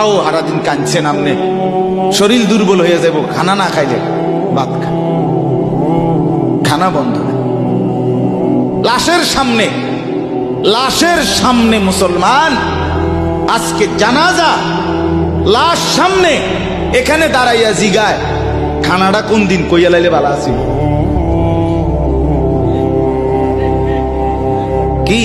আও হারাদিন কাঁদছেন আমনে শরীর দুর্বল হয়ে যাব, খানা না খাইলে ভাত খানা বন্ধ লাশের সামনে লাশের সামনে মুসলমান। আজকে জানাজা, লাশ সামনে, এখানে দাঁড়াইয়া জিগায়। খানাটা কোন দিন কইয়া লাইলে বালা আছিল? কি?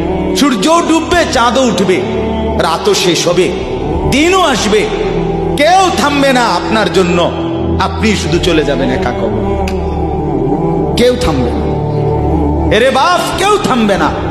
সূর্যও ডুববে, চাঁদও উঠবে। রাতও শেষ হবে, দিনও আসবে। কেউ থামবে না আপনার জন্য। আপনি শুধু চলে যাবেন একা কেউ থামবে না। এরে বাপ, কেউ থামবে না।